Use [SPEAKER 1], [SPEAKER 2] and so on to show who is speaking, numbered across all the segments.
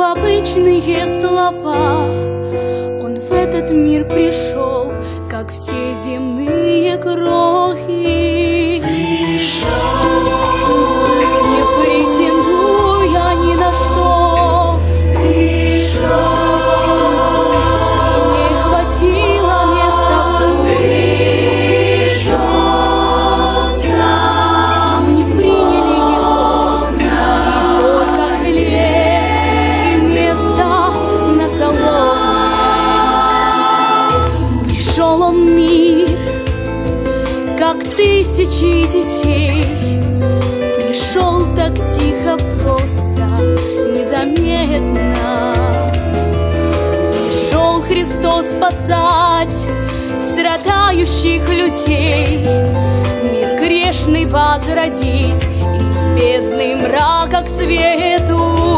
[SPEAKER 1] в обычные слова. Он в этот мир пришел, как все земные крохи. Спасать страдающих людей, мир грешный возродить из бездны мрака к свету.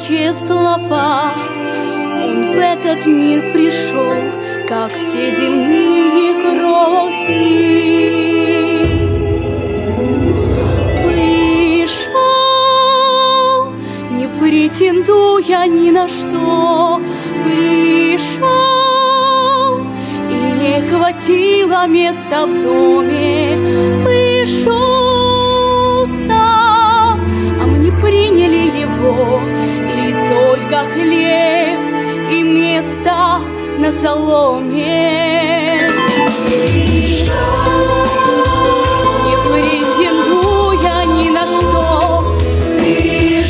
[SPEAKER 1] Обычные слова. Он в этот мир пришел, как все земные крохи пришел, не претендуя ни на что, пришел, и не хватило места в доме, пришел сам, а мы не приняли его, только хлеб и место на соломе. Не претендуя ни на что, не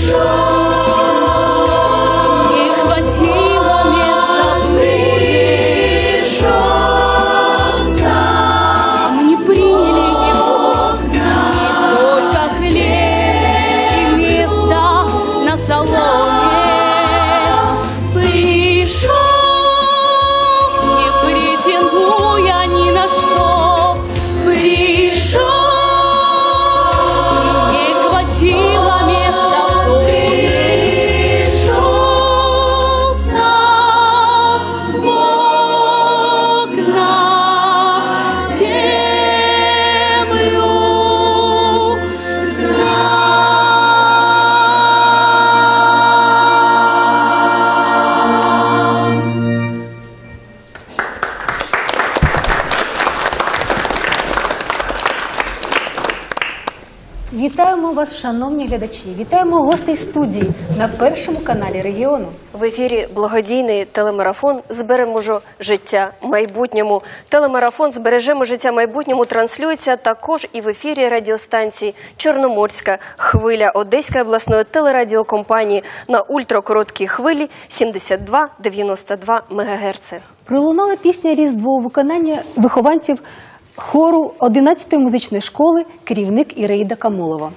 [SPEAKER 2] вас, шановні глядачі! Вітаємо гостей студії на першому каналі регіону.
[SPEAKER 3] В ефірі благодійний телемарафон Збережемо життя майбутньому. Телемарафон Збережемо життя майбутньому транслюється також і в ефірі радіостанції Чорноморська хвиля Одеської обласної телерадіокомпанії на ультракороткій хвилі 72-92 МГц.
[SPEAKER 2] Пролунала пісня Різдво у виконанні вихованців хору 11-ї музичної школи керівник Іреїда Камулова.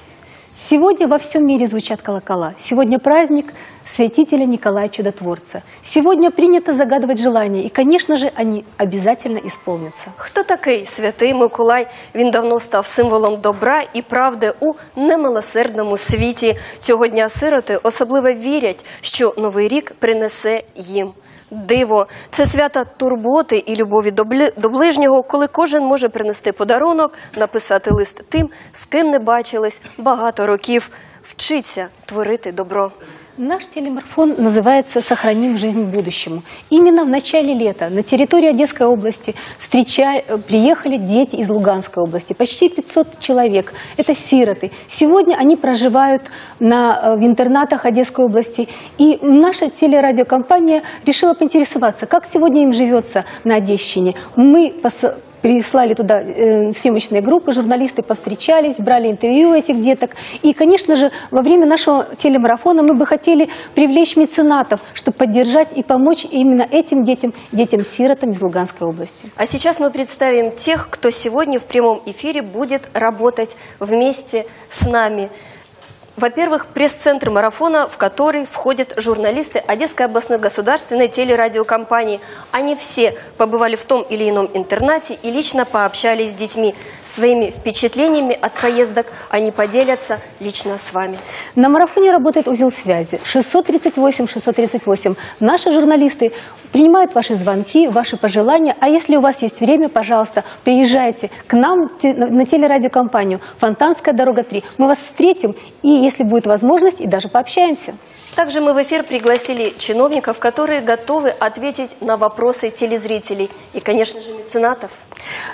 [SPEAKER 2] Сегодня во всем мире звучат колокола. Сегодня праздник святителя Николая Чудотворца. Сегодня принято загадывать желания, и, конечно же, они обязательно исполнятся.
[SPEAKER 3] Хто такий святий Миколай? Він давно став символом добра і правди у немилосердному світі. Цього дня сироти особливо вірять, що новий рік принесе їм. Диво, це свята турботи і любові до ближнього, коли кожен може принести подарунок, написати лист тим, з ким не бачились багато років. Вчиться творити добро.
[SPEAKER 2] Наш телемарафон называется «Сохраним жизнь будущему». Именно в начале лета на территорию Одесской области встреча... приехали дети из Луганской области. Почти 500 человек. Это сироты. Сегодня они проживают на... э, в интернатах Одесской области. И наша телерадиокомпания решила поинтересоваться, как сегодня им живется на Одещине. Мы пос- прислали туда э, съемочные группы, журналисты повстречались, брали интервью этих деток. И, конечно же, во время нашего телемарафона мы бы хотели привлечь меценатов, чтобы поддержать и помочь именно этим детям, детям-сиротам из Луганской области.
[SPEAKER 3] А сейчас мы представим тех, кто сегодня в прямом эфире будет работать вместе с нами. Во-первых, пресс-центр марафона, в который входят журналисты Одесской областной государственной телерадиокомпании. Они все побывали в том или ином интернате и лично пообщались с детьми. Своими впечатлениями от поездок они поделятся лично с вами.
[SPEAKER 2] На марафоне работает узел связи 638-638. Наши журналисты принимают ваши звонки, ваши пожелания. А если у вас есть время, пожалуйста, приезжайте к нам на телерадиокомпанию «Фонтанская дорога 3». Мы вас встретим и, если будет возможность, и даже пообщаемся.
[SPEAKER 3] Также мы в эфир пригласили чиновников, которые готовы ответить на вопросы телезрителей и, конечно же, меценатов.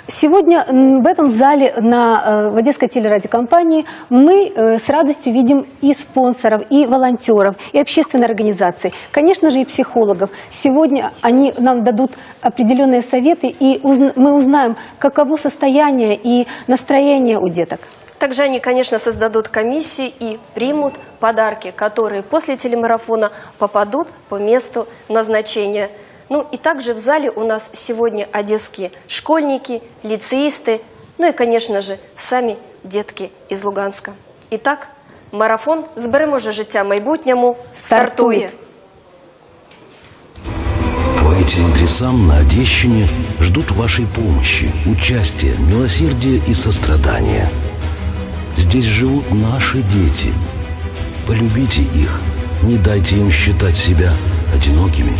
[SPEAKER 2] Сегодня в этом зале на, э, в Одесской телерадиокомпании мы э, с радостью видим и спонсоров, и волонтеров, и общественные организации, конечно же, и психологов. Сегодня они нам дадут определенные советы, и мы узнаем, каково состояние и настроение у деток.
[SPEAKER 3] Также они, конечно, создадут комиссии и примут подарки, которые после телемарафона попадут по месту назначения. Ну и также в зале у нас сегодня одесские школьники, лицеисты, ну и, конечно же, сами детки из Луганска. Итак, марафон «Зберемо же життя майбутньому».
[SPEAKER 2] Стартует.
[SPEAKER 4] По этим адресам на Одещине ждут вашей помощи, участия, милосердия и сострадания. Здесь живут наши дети. Полюбите их, не дайте им считать себя одинокими.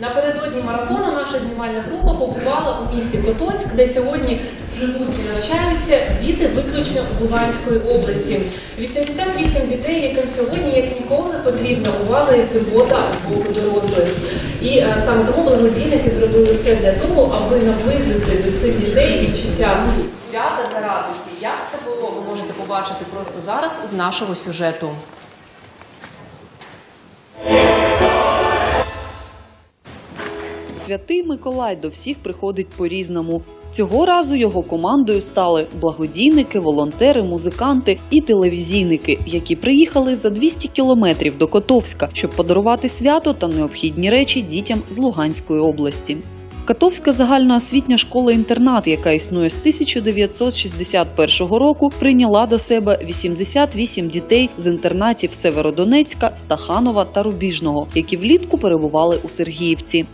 [SPEAKER 5] Напередодні марафону наша знімальна група побувала у місті Котоськ, де сьогодні живуть і навчаються діти виключно з Луганської області. 88 дітей, яким сьогодні як ніколи потрібна увага і турбота з боку дорослих. І е, саме тому благодійники зробили все для того, аби наблизити до цих дітей відчуття свята та радості. Як це було, ви можете побачити просто зараз з нашого сюжету.
[SPEAKER 6] Святий Миколай до всіх приходить по-різному. Цього разу його командою стали благодійники, волонтери, музиканти і телевізійники, які приїхали за 200 кілометрів до Котовська, щоб подарувати свято та необхідні речі дітям з Луганської області. Катовська загальноосвітня школа-інтернат, яка існує з 1961 року, прийняла до себе 88 дітей з інтернатів Северодонецька, Стаханова та Рубіжного, які влітку перебували у Сергіївці.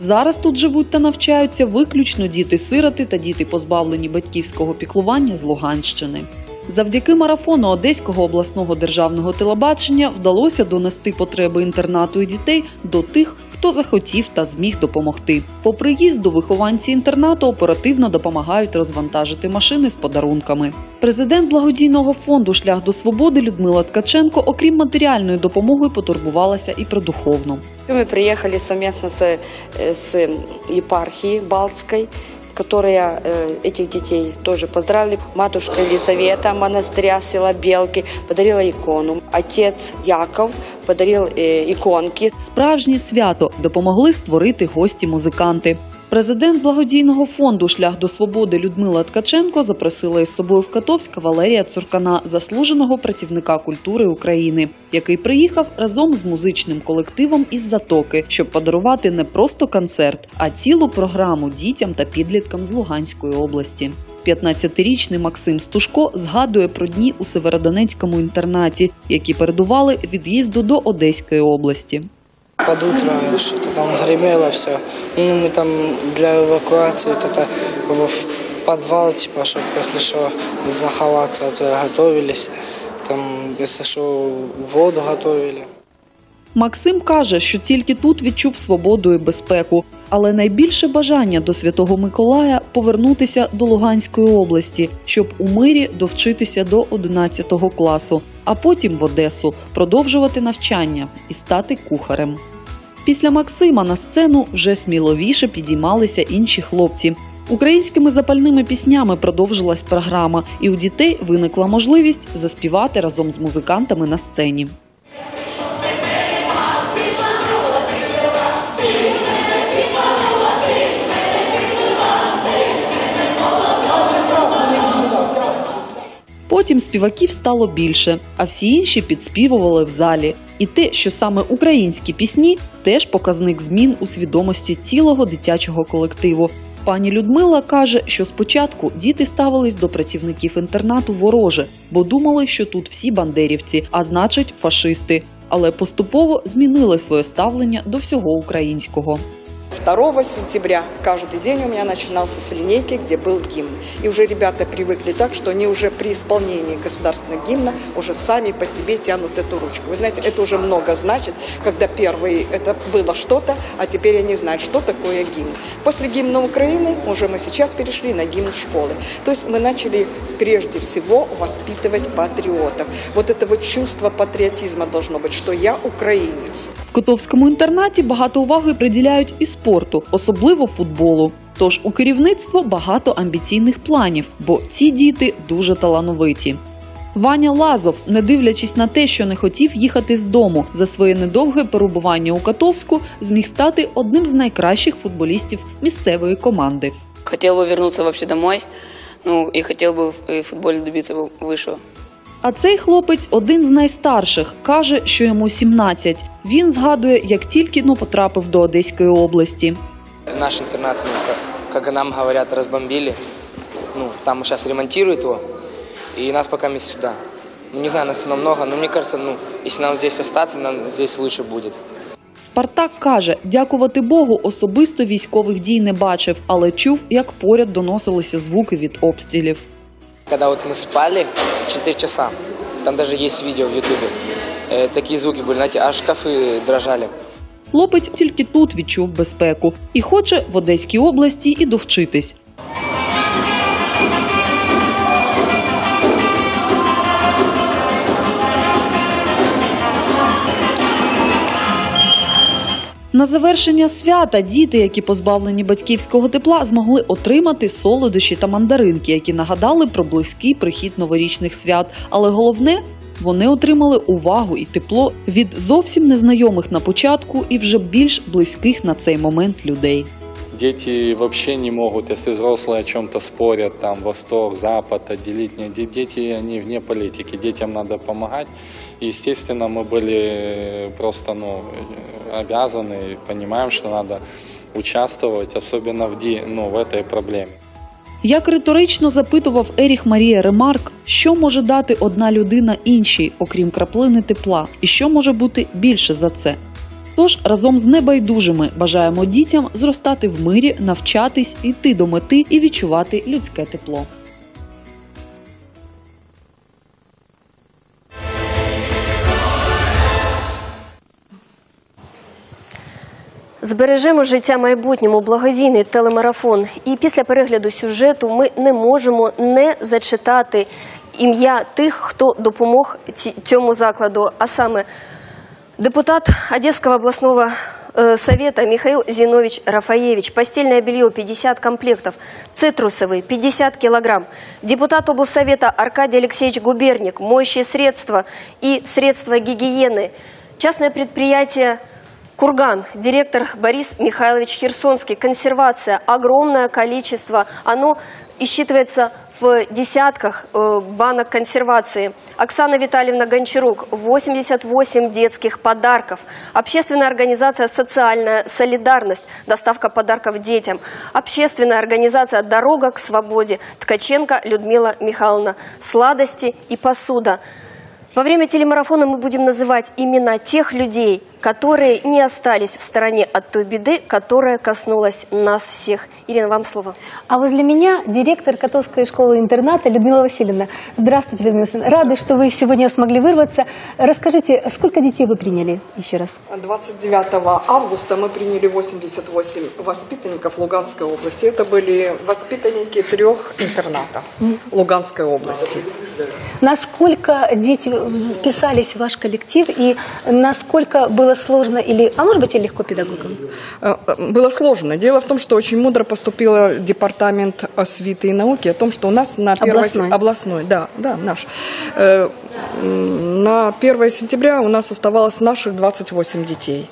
[SPEAKER 6] Зараз тут живуть та навчаються виключно діти-сироти та діти, позбавлені батьківського піклування з Луганщини. Завдяки марафону Одеського обласного державного телебачення вдалося донести потреби інтернату і дітей до тих, хто захотів та зміг допомогти. По приїзду вихованці інтернату оперативно допомагають розвантажити машини з подарунками. Президент благодійного фонду Шлях до свободи Людмила Ткаченко, окрім матеріальної допомоги, потурбувалася і про духовну.
[SPEAKER 7] Мы приехали совместно с, э, с епархией Балтской которые э, этих детей тоже поздравили. Матушка Елизавета монастыря села Белки подарила икону. Отец Яков подарил э, иконки.
[SPEAKER 6] Справжнє свято допомогли створити гості-музиканти. Президент благодійного фонду Шлях до свободи Людмила Ткаченко запросила із собою в Катовськ Валерія Цуркана, заслуженого працівника культури України, який приїхав разом з музичним колективом із Затоки, щоб подарувати не просто концерт, а цілу програму дітям та підліткам з Луганської області. 15-річний Максим Стушко згадує про дні у Северодонецькому інтернаті, які передували від'їзду до Одеської області.
[SPEAKER 8] Под утро что-то там гремело все. Ну, мы там для эвакуации это в подвал, типа, чтобы, если что, заховаться, вот, э, готовились. Там, если что, воду готовили.
[SPEAKER 6] Максим каже, що тільки тут відчув свободу і безпеку, але найбільше бажання до Святого Миколая повернутися до Луганської області, щоб у мирі довчитися до 11 класу, а потім в Одесу продовжувати навчання і стати кухарем. Після Максима на сцену вже сміливіше підіймалися інші хлопці. Українськими запальними піснями продовжилась програма, і у дітей виникла можливість заспівати разом з музикантами на сцені. Потім співаків стало більше, а всі інші підспівували в залі. І те, що саме українські пісні, теж показник змін у свідомості цілого дитячого колективу. Пані Людмила каже, що спочатку діти ставились до працівників інтернату вороже, бо думали, що тут всі бандерівці, а значить фашисти. Але поступово змінили своє ставлення до всього українського.
[SPEAKER 9] 2 сентября каждый день у меня начинался с линейки, где был гимн. И уже ребята привыкли так, что они уже при исполнении государственного гимна уже сами по себе тянут эту ручку. Вы знаете, это уже много значит, когда первые это было что-то, а теперь они знают, что такое гимн. После гимна Украины уже мы сейчас перешли на гимн школы. То есть мы начали прежде всего воспитывать патриотов. Вот это вот чувство патриотизма должно быть, что я украинец.
[SPEAKER 6] В Котовському інтернаті багато уваги приділяють і спорту, особливо футболу. Тож у керівництво багато амбіційних планів, бо ці діти дуже талановиті. Ваня Лазов, не дивлячись на те, що не хотів їхати з дому за своє недовге перебування у Котовську, зміг стати одним з найкращих футболістів місцевої команди.
[SPEAKER 10] Хотел бы вернуться вообще домой, ну и хотел бы в в футболе добиться бы высшего.
[SPEAKER 6] А цей хлопець один з найстарших, каже, що йому 17. Він згадує, як тільки но потрапив до Одеської області.
[SPEAKER 8] Наш интернат, ну, как нам говорят, разбомбили. Ну, там сейчас ремонтируют его. И нас пока мы сюда. Ну, не знаю, нас намного, но мне кажется, ну, если нам здесь остаться, нам здесь лучше будет.
[SPEAKER 6] Спартак каже, дякувати Богу, особисто військових дій не бачив, але чув, як поряд доносилися звуки від обстрілів.
[SPEAKER 8] Когда вот мы спали 4 часа, там даже есть видео в ютубе, э, такие звуки были, знаете, аж шкафы дрожали.
[SPEAKER 6] Хлопець тільки тут відчув безпеку і хоче в Одеській області і довчитись. На завершення свята діти, які позбавлені батьківського тепла, змогли отримати солодощі та мандаринки, які нагадали про близький прихід новорічних свят. Але головне, вони отримали увагу і тепло від зовсім незнайомих на початку і вже більш близьких на цей момент людей.
[SPEAKER 11] Дети вообще не могут, если взрослые о чем-то спорят, там Восток, Запад, отделить. Нет, де- дети, они вне политики, детям надо помогать. И, естественно, мы были просто ну, обязаны, и понимаем, что надо участвовать, особенно в, ну, в этой проблеме.
[SPEAKER 6] Як риторично запитував Еріх Марія Ремарк, що може дати одна людина іншій, окрім краплини тепла, і що може бути більше за це. Тож разом з небайдужими бажаємо дітям зростати в мирі, навчатись, йти до мети і відчувати людське тепло.
[SPEAKER 3] Збережемо життя майбутньому благодійний телемарафон. І після перегляду сюжету ми не можемо не зачитати ім'я тих, хто допомог ці- цьому закладу, а саме депутат Одеського обласного э, совета Михаил Зинович Рафаевич. Постельное белье 50 комплектов, цитрусовые 50 килограмм. Депутат облсовета Аркадий Алексеевич Губерник, моющие средства и средства гигиены. Частное предприятие Курган, директор Борис Михайлович Херсонский, консервация, огромное количество, оно исчитывается в десятках э, банок консервации. Оксана Витальевна Гончарук, 88 детских подарков. Общественная организация «Социальная солидарность», доставка подарков детям. Общественная организация «Дорога к свободе», Ткаченко Людмила Михайловна, сладости и посуда. Во время телемарафона мы будем называть имена тех людей, которые не остались в стороне от той беды, которая коснулась нас всех. Ирина, вам слово.
[SPEAKER 2] А возле меня директор Котовской школы-интерната Людмила Васильевна. Здравствуйте, Людмила Васильевна. Рады, что вы сегодня смогли вырваться. Расскажите, сколько детей вы приняли еще раз?
[SPEAKER 9] 29 августа мы приняли 88 воспитанников Луганской области. Это были воспитанники трех интернатов Луганской области.
[SPEAKER 2] Насколько дети вписались в ваш коллектив и насколько было сложно или, а может быть и легко педагогам?
[SPEAKER 9] Э, Было сложно. Дело в том, что очень мудро поступил департамент освиты и науки о том, что у нас на 1
[SPEAKER 2] Областной.
[SPEAKER 9] областной да, да, наш. Э, На 1 сентября у нас оставалось наших 28 детей.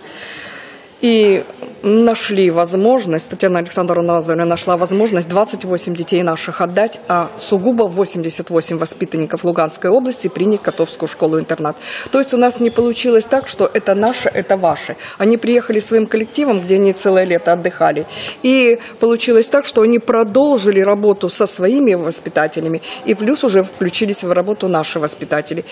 [SPEAKER 9] И нашли возможность, Татьяна Александровна Лазаревна нашла возможность 28 детей наших отдать, а сугубо 88 воспитанников Луганской области принять Котовскую школу-интернат. То есть у нас не получилось так, что это наше, это ваше. Они приехали своим коллективом, где они целое лето отдыхали. И получилось так, что они продолжили работу со своими воспитателями, и плюс уже включились в работу наши воспитатели.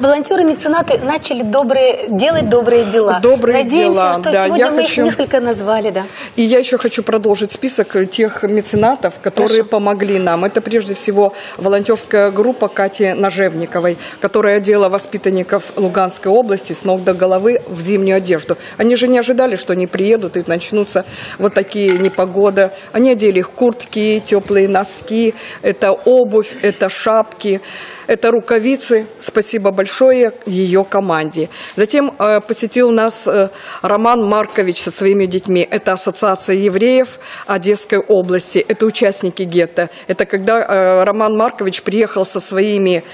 [SPEAKER 2] Волонтеры-меценаты начали добрые, делать добрые дела.
[SPEAKER 9] Добрые
[SPEAKER 2] Надеемся,
[SPEAKER 9] дела,
[SPEAKER 2] что
[SPEAKER 9] да.
[SPEAKER 2] сегодня
[SPEAKER 9] Я
[SPEAKER 2] мы
[SPEAKER 9] хочу-
[SPEAKER 2] их несколько назвали, да.
[SPEAKER 9] И я еще хочу продолжить список тех меценатов, которые
[SPEAKER 2] Прошу.
[SPEAKER 9] помогли нам. Это прежде всего волонтерская группа Кати Нажевниковой, которая одела воспитанников Луганской области с ног до головы в зимнюю одежду. Они же не ожидали, что они приедут и начнутся вот такие непогоды. Они одели их куртки, теплые носки, это обувь, это шапки. Это рукавицы. Спасибо большое ее команде. Затем э, посетил нас э, Роман Маркович со своими детьми. Это Ассоциация евреев Одесской области. Это участники гетто. Это когда э, Роман Маркович приехал со своими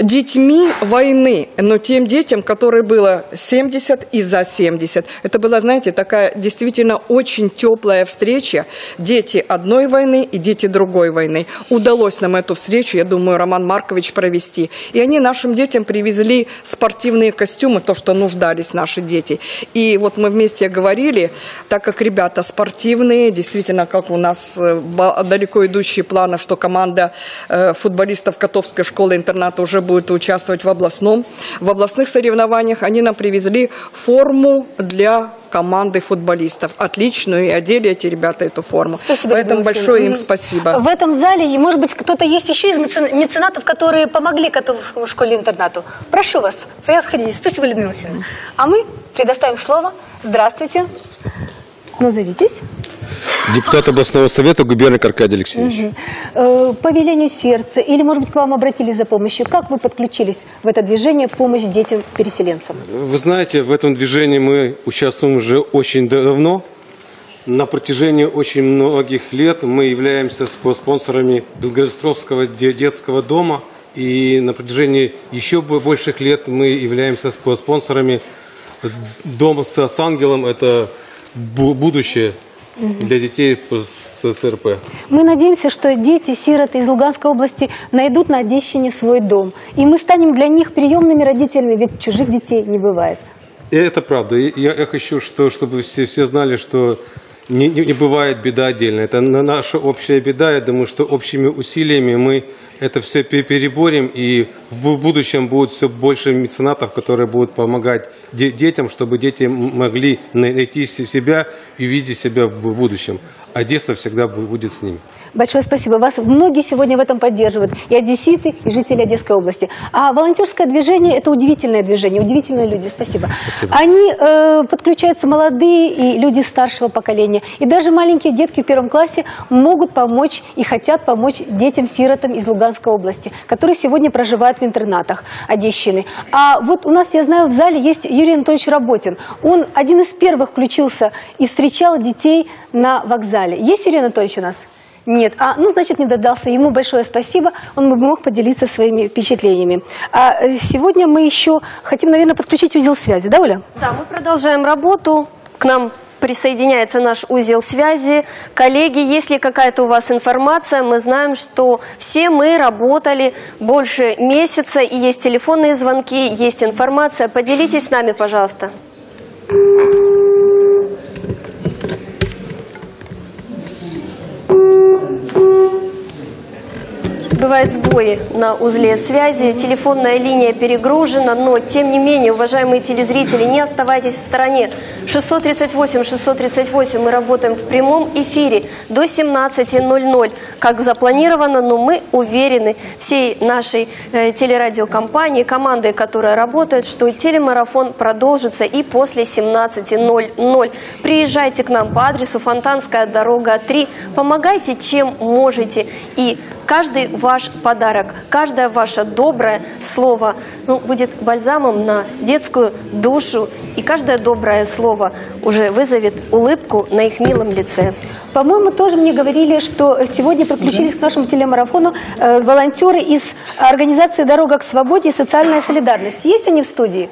[SPEAKER 9] детьми войны, но тем детям, которые было 70 и за 70. Это была, знаете, такая действительно очень теплая встреча. Дети одной войны и дети другой войны. Удалось нам эту встречу, я думаю, Роман Маркович провести. И они нашим детям привезли спортивные костюмы, то, что нуждались наши дети. И вот мы вместе говорили, так как ребята спортивные, действительно, как у нас э, далеко идущие планы, что команда э, футболистов Котовской школы-интерната уже будет участвовать в областном. В областных соревнованиях они нам привезли форму для команды футболистов. Отличную, и одели эти ребята эту форму.
[SPEAKER 2] Спасибо,
[SPEAKER 9] Поэтому большое им спасибо.
[SPEAKER 2] В этом зале, и, может быть, кто-то есть еще из мецен- меценатов, которые помогли Котовскому школе-интернату. Прошу вас, приходите. Спасибо, Людмила Васильевна. А мы предоставим слово. Здравствуйте. Назовитесь.
[SPEAKER 12] Депутат областного совета губерник Аркадий Алексеевич.
[SPEAKER 2] Э, По велению сердца, или, может быть, к вам обратились за помощью. Как вы подключились в это движение «Помощь детям-переселенцам»?
[SPEAKER 12] Вы знаете, в этом движении мы участвуем уже очень давно. На протяжении очень многих лет мы являемся спо- спонсорами Белгородстровского де- детского дома. И на протяжении еще бо- больших лет мы являемся спо- спонсорами дома с, ангелом. Это бу- будущее для детей с СРП.
[SPEAKER 2] Мы надеемся, что дети, сироты из Луганской области найдут на Одещине свой дом. И мы станем для них приемными родителями, ведь чужих детей не бывает.
[SPEAKER 12] И это правда. Я, я хочу, что, чтобы все, все знали, что не, не- не бывает беда отдельно. Это на- наша общая беда. Я думаю, что общими усилиями мы это все пе- переборем. И в бу- будущем будет все больше меценатов, которые будут помогать де- детям, чтобы дети могли найти се- себя и увидеть себя в бу- будущем. Одесса всегда бу- будет с ними.
[SPEAKER 2] Большое спасибо. Вас многие сегодня в этом поддерживают. И одесситы, и жители Одесской области. А волонтерское движение – это удивительное движение, удивительные люди. Спасибо.
[SPEAKER 12] Спасибо.
[SPEAKER 2] Они э, подключаются молодые и люди старшего поколения. И даже маленькие детки в первом классе могут помочь и хотят помочь детям-сиротам из Луганской области, которые сегодня проживают в интернатах Одещины. А вот у нас, я знаю, в зале есть Юрий Анатольевич Работин. Он один из первых включился и встречал детей на вокзале. Есть Юрий Анатольевич у нас? Нет. А, ну, значит, не дождался. Ему большое спасибо. Он бы мог поделиться своими впечатлениями. А э, сегодня мы еще хотим, наверное, подключить узел связи. Да, Оля?
[SPEAKER 3] Да, мы продолжаем работу. К нам присоединяется наш узел связи. Коллеги, есть ли какая-то у вас информация? Мы знаем, что все мы работали больше месяца, и есть телефонные звонки, есть информация. Поделитесь с нами, пожалуйста. Бывают сбои на узле связи, телефонная линия перегружена, но тем не менее, уважаемые телезрители, не оставайтесь в стороне. 638-638 мы работаем в прямом эфире до 17.00, как запланировано, но мы уверены всей нашей э, телерадиокомпании, команды, которая работает, что телемарафон продолжится и после 17.00. Приезжайте к нам по адресу Фонтанская дорога 3, помогайте чем можете и каждый ваш подарок, каждое ваше доброе слово ну, будет бальзамом на детскую душу, и каждое доброе слово уже вызовет улыбку на их милом лице.
[SPEAKER 2] По-моему, тоже мне говорили, что сегодня подключились к нашему телемарафону э, волонтеры из организации «Дорога к свободе» и «Социальная солидарность». Есть они в студии?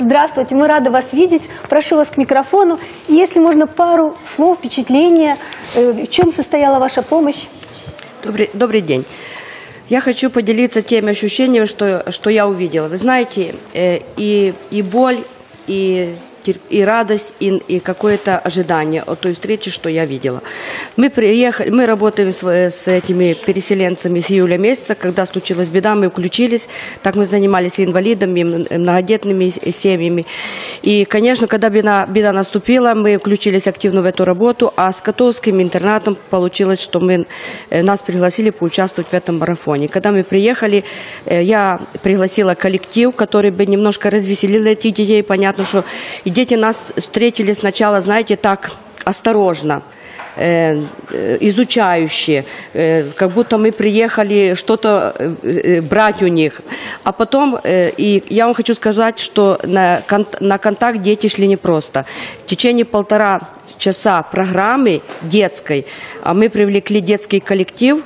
[SPEAKER 2] Здравствуйте, мы рады вас видеть. Прошу вас к микрофону. Если можно, пару слов, впечатления, э, в чем состояла ваша помощь?
[SPEAKER 13] Добрый, добрый день. Я хочу поделиться теми ощущениями, что, что я увидела. Вы знаете, э, и, и боль, и и радость, и, и какое-то ожидание от той встречи, что я видела. Мы приехали, мы работаем с, с этими переселенцами с июля месяца, когда случилась беда, мы включились, так мы занимались инвалидами, многодетными семьями. И, конечно, когда беда, беда наступила, мы включились активно в эту работу, а с Котовским интернатом получилось, что мы, э, нас пригласили поучаствовать в этом марафоне. Когда мы приехали, э, я пригласила коллектив, который бы немножко развеселил этих детей. Понятно, что дети нас встретили сначала, знаете, так осторожно э, э, изучающие, э, как будто мы приехали что-то брать у них. А потом, и я вам хочу сказать, что на, на контакт дети шли непросто. В течение полтора часа программы детской а мы привлекли детский коллектив,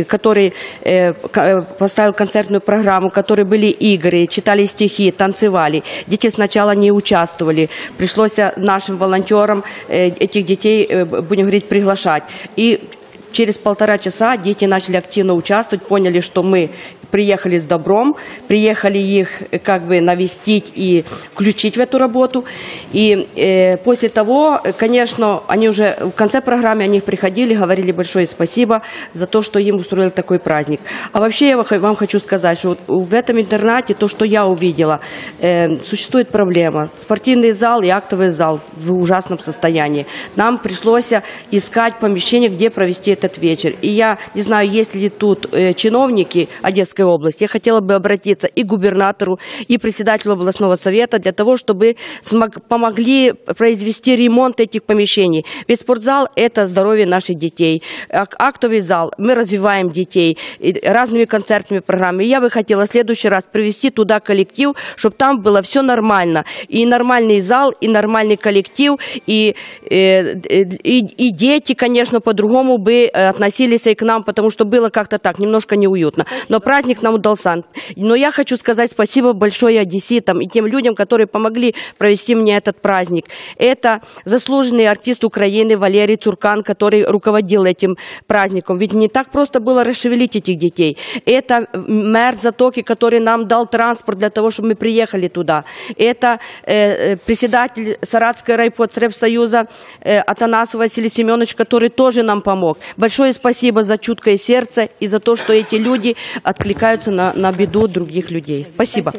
[SPEAKER 13] который э, э, поставил концертную программу, в которой были игры, читали стихи, танцевали. Дети сначала не участвовали. Пришлось э, нашим волонтерам э, этих детей, э, будем говорить, приглашать. И через полтора часа дети начали активно участвовать, поняли, что мы приехали с добром, приехали их э, как бы навестить и включить в эту работу. И э, после того, конечно, они уже в конце программы они приходили, говорили большое спасибо за то, что им устроили такой праздник. А вообще я вам- хочу сказать, что в этом интернате то, что я увидела, э, существует проблема. Спортивный зал и актовый зал в ужасном состоянии. Нам пришлось искать помещение, где провести этот вечер. И я не знаю, есть ли тут э, чиновники Одесской области. Я хотела бы обратиться и к губернатору, и председателю областного совета для того, чтобы смог- помогли произвести ремонт этих помещений. Ведь спортзал – это здоровье наших детей. Ак- Актовый зал – мы развиваем детей и разными концертными программами. И Я бы хотела в следующий раз привести туда коллектив, чтобы там было все нормально. И нормальный зал, и нормальный коллектив, и, э, э, и, и дети, конечно, по-другому бы э, относились и к нам, потому что было как-то так, немножко неуютно. Но праздник нам удался. Но я хочу сказать спасибо большое одесситам и тем людям, которые помогли провести мне этот праздник. Это заслуженный артист Украины Валерий Цуркан, который руководил этим праздником. Ведь не так просто было расшевелить этих детей. Это мэр Затоки, который нам дал транспорт для того, чтобы мы приехали туда. Это э, э, председатель Саратской райпотребсоюза э, Атанасов Василий Семенович, который тоже нам помог. Большое спасибо за чуткое сердце и за то, что эти люди откликаются на, на беду других людей. Спасибо.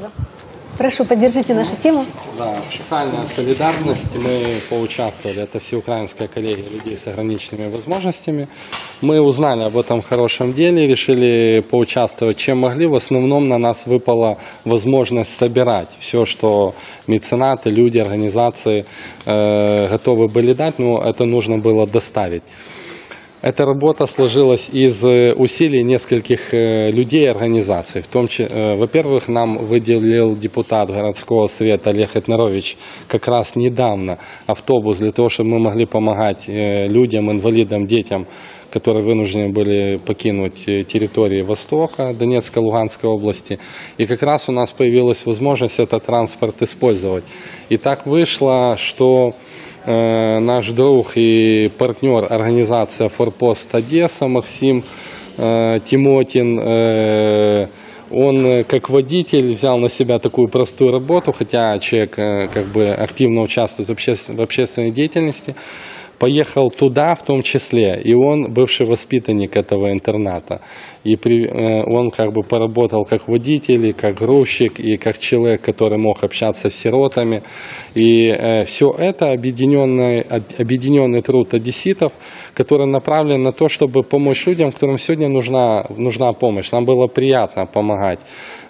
[SPEAKER 2] Прошу, поддержите нашу тему.
[SPEAKER 11] Да, социальная солидарность. Мы поучаствовали, это всеукраинская коллегия людей с ограниченными возможностями. Мы узнали об этом хорошем деле, решили поучаствовать чем могли. В основном на нас выпала возможность собирать все, что меценаты, люди, организации э, готовы были дать, но это нужно было доставить. Эта работа сложилась из э, усилий нескольких э, людей и организаций. В том, э, во-первых, нам выделил депутат городского совета Олег Этнарович как раз недавно автобус для того, чтобы мы могли помогать людям, инвалидам, детям, которые вынуждены были покинуть территории Востока, Донецкой, Луганской области. И как раз у нас появилась возможность этот транспорт использовать. И так вышло, что наш друг и партнер организация «Форпост Одесса» Максим э, Тимотин. Э, он как водитель взял на себя такую простую работу, хотя человек как бы активно участвует в общественной деятельности поехал туда в том числе, и он бывший воспитанник этого интерната. И при, э, он как бы поработал как водитель, и как грузчик, и как человек, который мог общаться с сиротами. И э, все это объединенный, объединенный труд одесситов, который направлен на то, чтобы помочь людям, которым сегодня нужна, нужна помощь. Нам было приятно помогать.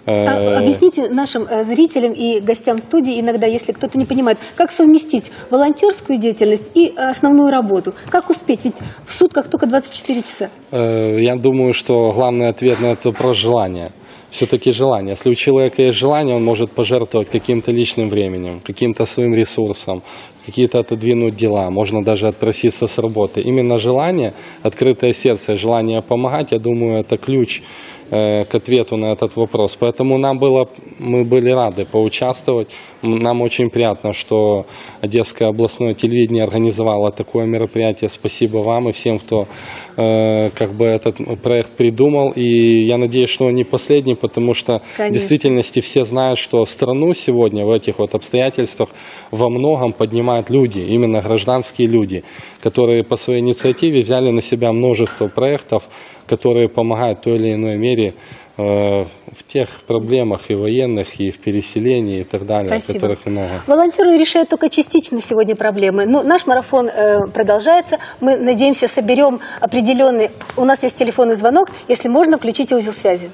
[SPEAKER 2] А, объясните нашим э, зрителям и гостям студии иногда, если кто-то не понимает, как совместить волонтерскую деятельность и основную работу? Как успеть? Ведь в сутках только 24 часа.
[SPEAKER 11] Э, я думаю, что главный ответ на это про желание все-таки желание. Если у человека есть желание, он может пожертвовать каким-то личным временем, каким-то своим ресурсом, какие-то отодвинуть дела, можно даже отпроситься с работы. Именно желание, открытое сердце, желание помогать, я думаю, это ключ Э, к ответу на этот вопрос. Поэтому нам было, мы были рады поучаствовать. Нам очень приятно, что Одесское областное телевидение организовало такое мероприятие. Спасибо вам и всем, кто э, как бы этот проект придумал. И я надеюсь, что он не последний, потому что Конечно. в действительности все знают, что страну сегодня в этих вот обстоятельствах во многом поднимают люди, именно гражданские люди, которые по своей инициативе взяли на себя множество проектов, которые помогают в той или иной мере э, в тех проблемах и военных, и в переселении и так далее,
[SPEAKER 2] Спасибо.
[SPEAKER 11] которых много.
[SPEAKER 2] Волонтеры решают только частично сегодня проблемы. Но наш марафон э, продолжается. Мы, надеемся, соберем определенный... У нас есть телефонный звонок. Если можно, включите узел связи.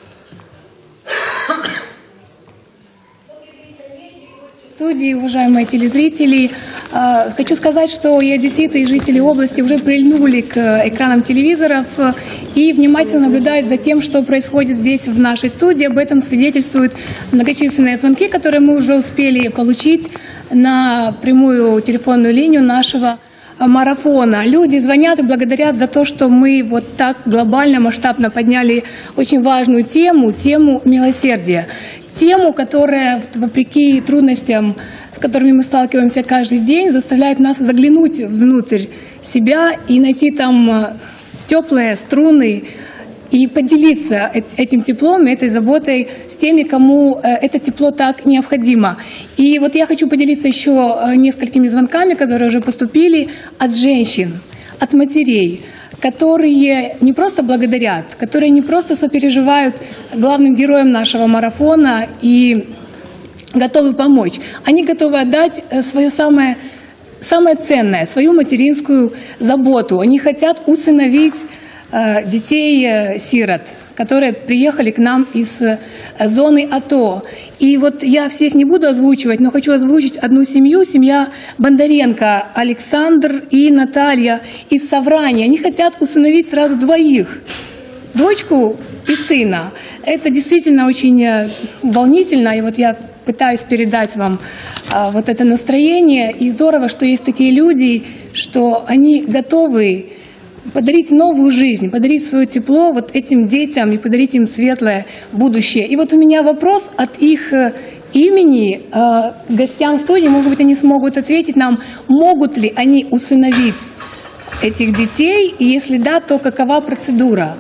[SPEAKER 14] Студии, уважаемые телезрители. А, хочу сказать, что и и жители области уже прильнули к экранам телевизоров и внимательно наблюдают за тем, что происходит здесь, в нашей студии. Об этом свидетельствуют многочисленные звонки, которые мы уже успели получить на прямую телефонную линию нашего марафона. Люди звонят и благодарят за то, что мы вот так глобально, масштабно подняли очень важную тему, тему милосердия тему, которая, вопреки трудностям, с которыми мы сталкиваемся каждый день, заставляет нас заглянуть внутрь себя и найти там э, теплые струны и поделиться этим теплом, этой заботой с теми, кому э, это тепло так необходимо. И вот я хочу поделиться еще э, несколькими звонками, которые уже поступили от женщин, от матерей, которые не просто благодарят, которые не просто сопереживают главным героям нашего марафона и готовы помочь. Они готовы отдать э, свое самое, самое ценное, свою материнскую заботу. Они хотят усыновить детей-сирот, э, которые приехали к нам из э, зоны АТО. И вот я всех не буду озвучивать, но хочу озвучить одну семью, семья Бондаренко, Александр и Наталья из Саврани. Они хотят усыновить сразу двоих, дочку и сына. Это действительно очень волнительно, и вот я пытаюсь передать вам вот это настроение. И здорово, что есть такие люди, что они готовы подарить новую жизнь, подарить свое тепло вот этим детям и подарить им светлое будущее. И вот у меня вопрос от их э, имени э, гостям студии, может быть, они смогут ответить нам, могут ли они усыновить этих детей, и если да, то какова процедура?